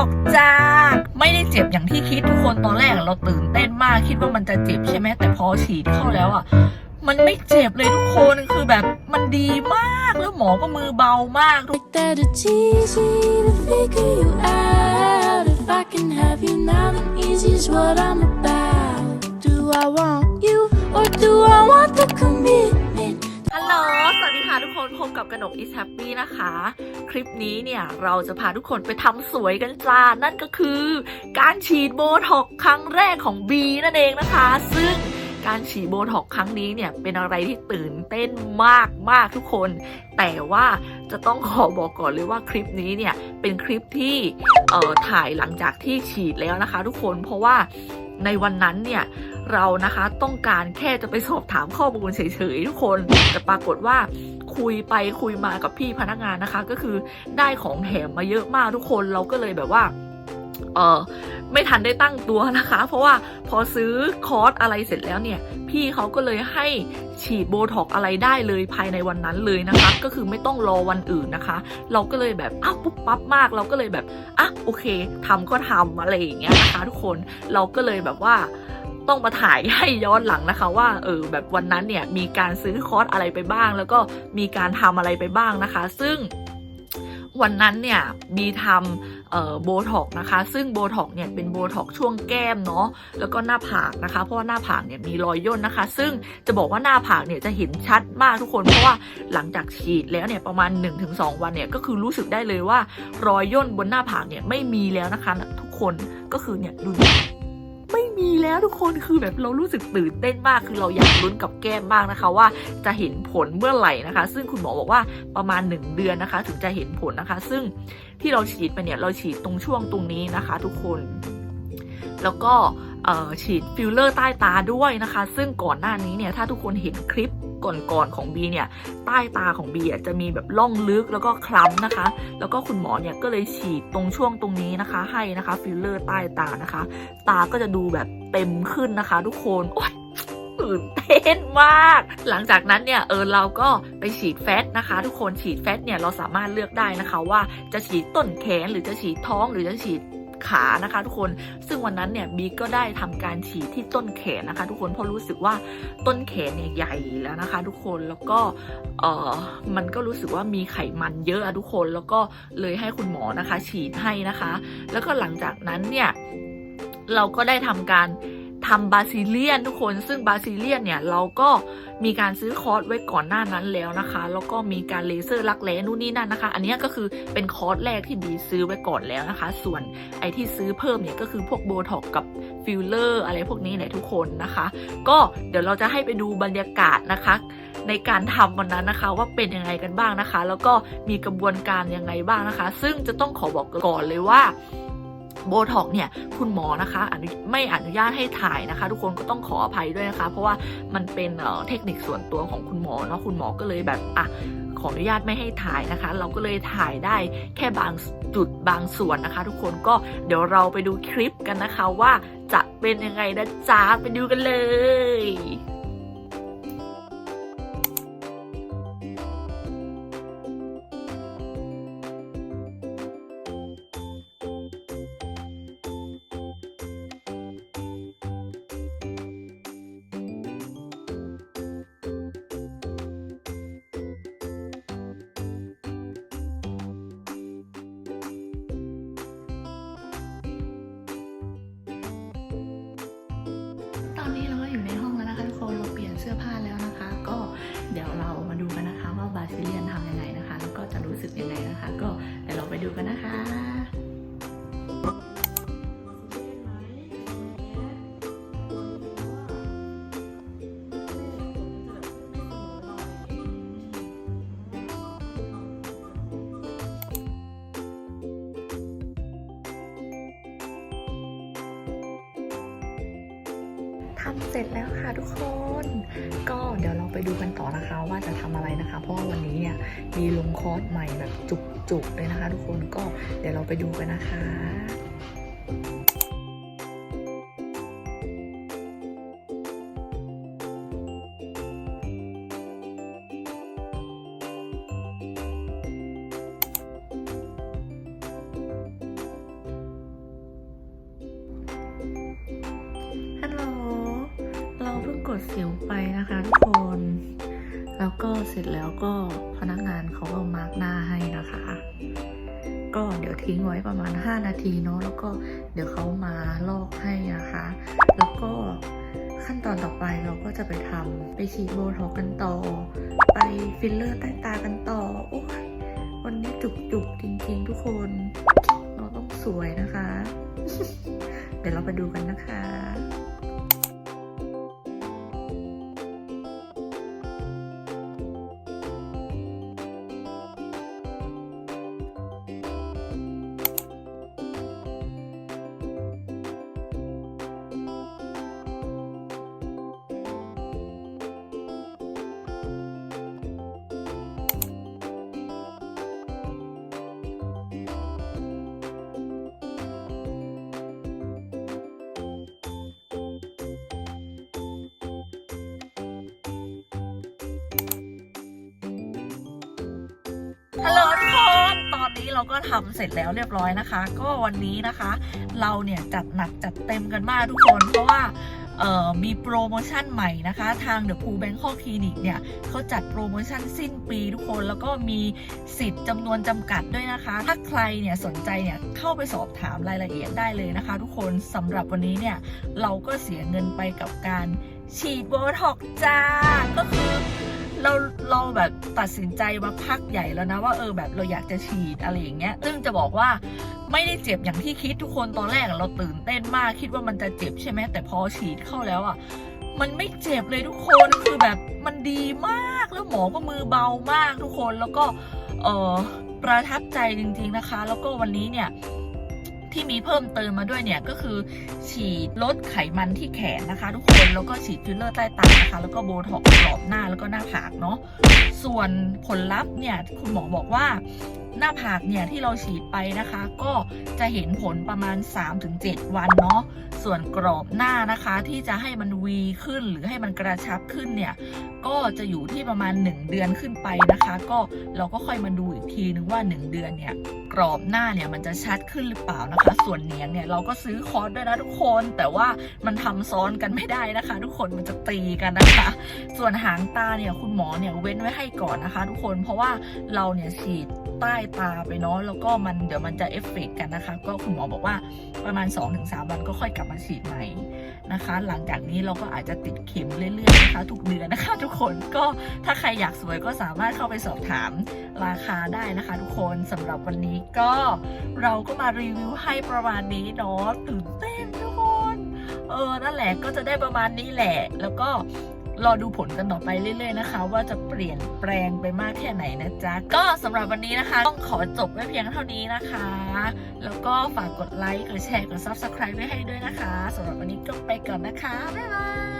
อกจ้า ไม่ได้เจ็บอย่างที่คิดทุกคนตอนแรกเราตื่นเต้นมากคิดว่ามันจะเจ็บใช่ไหมแต่พอฉีดเข้าแล้วอะมันไม่เจ็บเลยทุกคนคือแบบมันดีมากแล้วหมอก็มือเบามากทุก Like that it's easy to figure you out. If I can have you now, then easy's what I'm about. Do I want you or do I want the commitment? นพบกับกนก is happy นะคะ คลิปนี้เนี่ยเราจะพาทุกคนไปทำสวยกันจ้า นั่นก็คือ การฉีดโบท็อกครั้งแรกของ B นั่นเองนะคะ ซึ่งการฉีดโบท็อกครั้งนี้เนี่ยเป็นอะไรที่ตื่นเต้นมากมากทุกคน แต่ว่าจะต้องขอบอกก่อนเลยว่าคลิปนี้เนี่ยเป็นคลิปที่เอ่อถ่ายหลังจากที่ฉีดแล้วนะคะ ทุกคนเพราะว่าในวันนั้นเนี่ย เรานะคะต้องการแค่จะไปสอบถามข้อมูลเฉยๆทุกคนแต่ปรากฏว่าคุยไปคุยมากับพี่พนักงานนะคะ ก็คือได้ของแถมมาเยอะมากทุกคนเราก็เลยแบบว่าเออไม่ทันได้ตั้งตัวนะคะ เพราะว่าพอซื้อคอร์สอะไรเสร็จแล้วเนี่ย พี่เขาก็เลยให้ฉีดโบท็อกอะไรได้เลยภายในวันนั้นเลยนะคะ ก็คือไม่ต้องรอวันอื่นนะคะ เราก็เลยแบบอ้าวปุ๊บปั๊บมากเราก็เลยแบบอะโอเคทำก็ทำอะไรอย่างเงี้ยนะคะ ทุกคนเราก็เลยแบบว่า ต้องมาถ่ายให้ย้อนหลังนะคะ ว่าเออแบบวันนั้นเนี่ยมีการซื้อคอร์สอะไรไปบ้าง แล้วก็มีการทำอะไรไปบ้างนะคะ ซึ่งวันนั้นเนี่ยมีทำเอ่อโบท็อกนะคะ ซึ่งโบท็อกเนี่ยเป็นโบท็อกช่วงแก้มเนาะแล้วก็หน้าผากนะคะ เพราะว่าหน้าผากเนี่ยมีรอยย่นนะคะ ซึ่งจะบอกว่าหน้าผากเนี่ยจะเห็นชัดมากทุกคนเพราะว่าหลังจากฉีดแล้วเนี่ยประมาณ 1-2 วันเนี่ยก็คือรู้สึกได้เลยว่ารอยย่นบนหน้าผากเนี่ยไม่มีแล้วนะคะ ทุกคนก็คือเนี่ยดู มีแล้วทุกคนคือแบบเรารู้สึกตื่นเต้นมากคือเราอยากลุ้นกับแก้มมากนะคะ ว่าจะเห็นผลเมื่อไหร่นะคะ ซึ่งคุณหมอบอกว่าประมาณ 1 เดือนนะคะ ถึงจะเห็นผลนะคะ ซึ่งที่เราฉีดไปเนี่ยเราฉีดตรงช่วงตรงนี้นะคะ ทุกคน แล้วก็ฉีดฟิลเลอร์ใต้ตาด้วยนะคะ ซึ่งก่อนหน้านี้เนี่ยถ้าทุกคนเห็นคลิป ก่อนๆของบีเนี่ยใต้ตาของบีจะมีแบบล่องลึกแล้วก็คล้ำนะคะ แล้วก็คุณหมอเนี่ยก็เลยฉีดตรงช่วงตรงนี้นะคะ ให้นะคะฟิลเลอร์ใต้ตานะคะ ตาก็จะดูแบบเต็มขึ้นนะคะ ทุกคนโอ๊ยตื่นเต้นมาก หลังจากนั้นเนี่ยเออเราก็ไปฉีดแฟตนะคะ ทุกคนฉีดแฟตเนี่ยเราสามารถเลือกได้นะคะ ว่าจะฉีดต้นแขนหรือจะฉีดท้องหรือจะฉีด ขานะคะทุกคน ซึ่งวันนั้นเนี่ยบีก็ได้ทำการฉีดที่ต้นแขนนะคะ ทุกคนเพราะรู้สึกว่าต้นแขนเนี่ยใหญ่แล้วนะคะ ทุกคนแล้วก็เออมันก็รู้สึกว่ามีไขมันเยอะอะทุกคนแล้วก็เลยให้คุณหมอนะคะ ฉีดให้นะคะ แล้วก็หลังจากนั้นเนี่ยเราก็ได้ทำการ ทำบาซิเลียนทุกคนซึ่งบาซิเลียนเนี่ยเราก็มีการซื้อคอร์สไว้ก่อนหน้านั้นแล้วนะคะ แล้วก็มีการเลเซอร์รักแร้นู่นนี่นั่นนะคะ อันนี้ก็คือเป็นคอร์สแรกที่บีซื้อไว้ก่อนแล้วนะคะ ส่วนไอที่ซื้อเพิ่มเนี่ยก็คือพวกโบท็อกกับฟิลเลอร์อะไรพวกนี้แหละทุกคนนะคะ ก็เดี๋ยวเราจะให้ไปดูบรรยากาศนะคะ ในการทำวันนั้นนะคะ ว่าเป็นยังไงกันบ้างนะคะ แล้วก็มีกระบวนการยังไงบ้างนะคะ ซึ่งจะต้องขอบอกก่อนเลยว่า โบท็อกเนี่ยคุณหมอนะคะอนุไม่อนุญาตให้ถ่ายนะคะ ทุกคนก็ต้องขออภัยด้วยนะคะ เพราะว่ามันเป็นเเทคนิคส่วนตัวของคุณหมอเนาะคุณหมอก็เลยแบบอะขออนุญาตไม่ให้ถ่ายนะคะ เราก็เลยถ่ายได้แค่บางจุดบางส่วนนะคะ ทุกคนก็เดี๋ยวเราไปดูคลิปกันนะคะว่าจะเป็นยังไงนะจ๊ะไปดูกันเลย เสร็จแล้วค่ะทุกคน ก็เดี๋ยวเราไปดูกันต่อนะคะว่าจะทำอะไรนะคะ เพราะว่าวันนี้เนี่ยมีลงคอร์สใหม่แบบจุกๆเลยนะคะ ทุกคนก็เดี๋ยวเราไปดูกันนะคะ ดสิวไปนะคะทุกคน แล้วก็เสร็จแล้วก็พนักงานเขาก็มาร์กหน้าให้นะคะ ก็เดี๋ยวทิ้งไว้ประมาณ 5 นาทีเนาะแล้วก็เดี๋ยวเขามาลอกให้นะคะ แล้วก็ขั้นตอนต่อไปเราก็จะไปทำไปฉีดโบท็อกกันต่อ ไปฟิลเลอร์ใต้ตากันต่อโอ้ยวันนี้จุกๆจริงๆ ทุกคน เราต้องสวยนะคะ เดี๋ยวเราไปดูกันนะคะ นี้เราก็ทำเสร็จแล้วเรียบร้อยนะคะ ก็วันนี้นะคะ เราเนี่ยจัดหนักจัดเต็มกันมากทุกคน เพราะว่ามีโปรโมชั่นใหม่นะคะ ทาง The Pool Bangkok Clinic เนี่ยเขาจัดโปรโมชั่นสิ้นปีทุกคน แล้วก็มีสิทธิ์จำนวนจำกัดด้วยนะคะ ถ้าใครเนี่ยสนใจเนี่ยเข้าไปสอบถามรายละเอียดได้เลยนะคะ ทุกคนสำหรับวันนี้เนี่ยเราก็เสียเงินไปกับการฉีดโบท็อกจ้า ก็คือเราเราแบบ ตัดสินใจมาพักใหญ่แล้วนะว่าเออแบบเราอยากจะฉีดอะไรอย่างเงี้ย ซึ่งจะบอกว่าไม่ได้เจ็บอย่างที่คิดทุกคนตอนแรกเราตื่นเต้นมากคิดว่ามันจะเจ็บใช่ไหมแต่พอฉีดเข้าแล้วอะมันไม่เจ็บเลยทุกคนคือแบบมันดีมากแล้วหมอก็มือเบามากทุกคนแล้วก็เออประทับใจจริง ๆนะคะ แล้วก็วันนี้เนี่ย ที่มีเพิ่มเติมมาด้วยเนี่ยก็คือ ฉีดลดไขมันที่แขนนะคะ ทุกคนแล้วก็ฉีดฟิลเลอร์ใต้ตานะคะ แล้วก็โบท็อกซ์กรอบหน้าแล้วก็หน้าผากเนาะส่วนผลลัพธ์เนี่ยคุณหมอบอกว่าหน้าผากเนี่ยที่เราฉีดไปนะคะ ก็จะเห็นผลประมาณ 3-7 วันเนาะส่วนกรอบหน้านะคะที่จะให้มันวีขึ้นหรือให้มันกระชับขึ้นเนี่ยก็จะอยู่ที่ประมาณ 1 เดือนขึ้นไปนะคะ ก็เราก็ค่อยมาดูอีกทีนึงว่า 1 เดือนเนี่ยกรอบหน้าเนี่ยมันจะชัดขึ้นหรือเปล่านะคะส่วนเนียงเนี่ยเราก็ซื้อคอร์สด้วยนะทุกคน แต่ว่ามันทำซ้อนกันไม่ได้นะคะ ทุกคนมันจะตีกันนะคะ ส่วนหางตาเนี่ยคุณหมอเนี่ยเว้นไว้ให้ก่อนนะคะ ทุกคนเพราะว่าเราเนี่ยฉีด ใต้ตาไปเนาะแล้วก็มันเดี๋ยวมันจะเอฟเฟกต์กันนะคะ ก็คุณหมอบอกว่าประมาณ 2-3 วันก็ค่อยกลับมาฉีดใหม่นะคะ หลังจากนี้เราก็อาจจะติดเข็มเรื่อยๆนะคะ ทุกเดือนนะคะ ทุกคนก็ถ้าใครอยากสวยก็สามารถเข้าไปสอบถามราคาได้นะคะ ทุกคนสำหรับวันนี้ก็เราก็มารีวิวให้ประมาณนี้เนาะตื่นเต้นทุกคนเออนั่นแหละก็จะได้ประมาณนี้แหละแล้วก็ รอดูผลกันต่อไปเรื่อยๆนะคะ ว่าจะเปลี่ยนแปลงไปมากแค่ไหนนะจ๊ะ ก็สำหรับวันนี้นะคะ ต้องขอจบไว้เพียงเท่านี้นะคะ แล้วก็ฝากกดไลค์กดแชร์กด subscribe ไว้ให้ด้วยนะคะสำหรับวันนี้ก็ไปก่อนนะคะ บ๊ายบาย